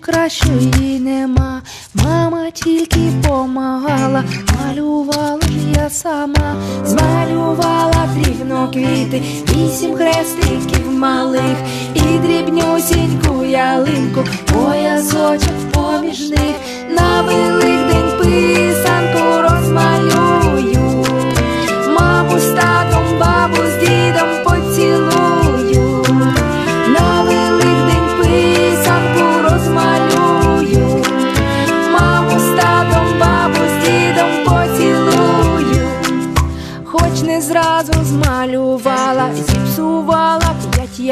кращої нема, мама тільки помагала, малювала ж я сама, змалювала дрібно квіти, вісім хрестиків малих, і дрібнюсіньку ялинку, поясочок поміж них. На великдень писав.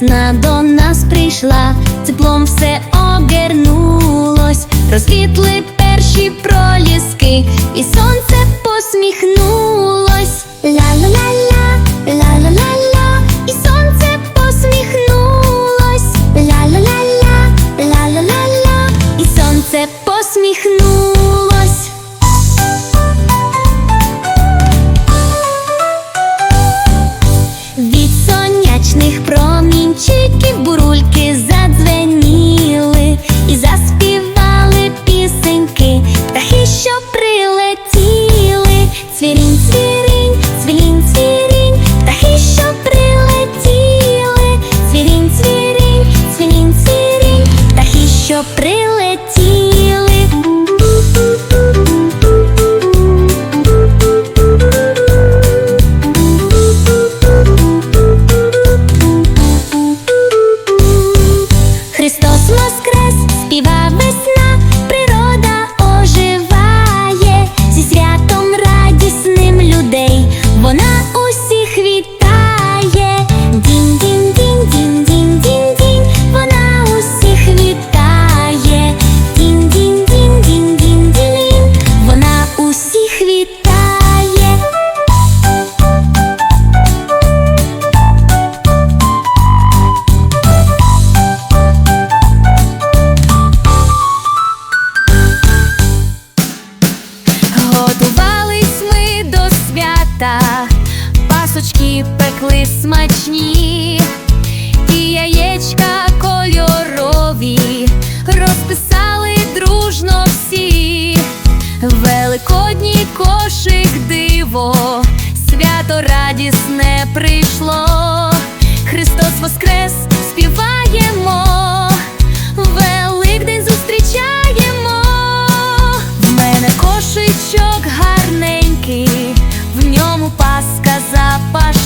Весна до нас прийшла, теплом все обернулось, розквітли перші проліски, і сонце посміхнулось. Ла-ла-ла-ла, ла-ла-ла-ла, і сонце посміхнулось. Ла-ла-ла-ла, ла-ла-ла-ла, і сонце посміхнулось. Від сонячних промінчиків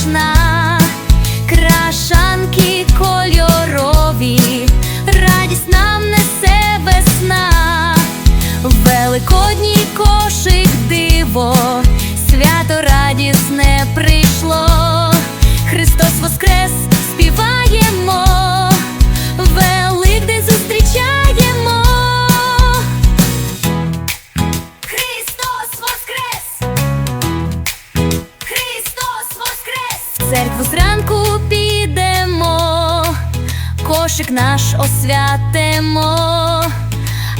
запашна, крашанки кольорові, радість нам несе весна, великодній кошик диво, свято радісне прийшло, Христос воскрес, співаємо. Кошик наш освятимо,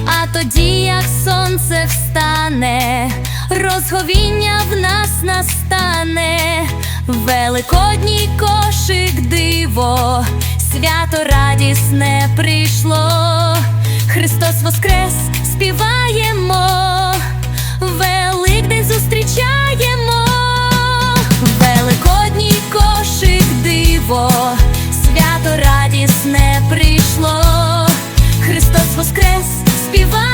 а тоді, як сонце встане, розговіння в нас настане, Великодній кошик диво, свято радісне прийшло, Христос Воскрес співаємо, Воскрес співаємо,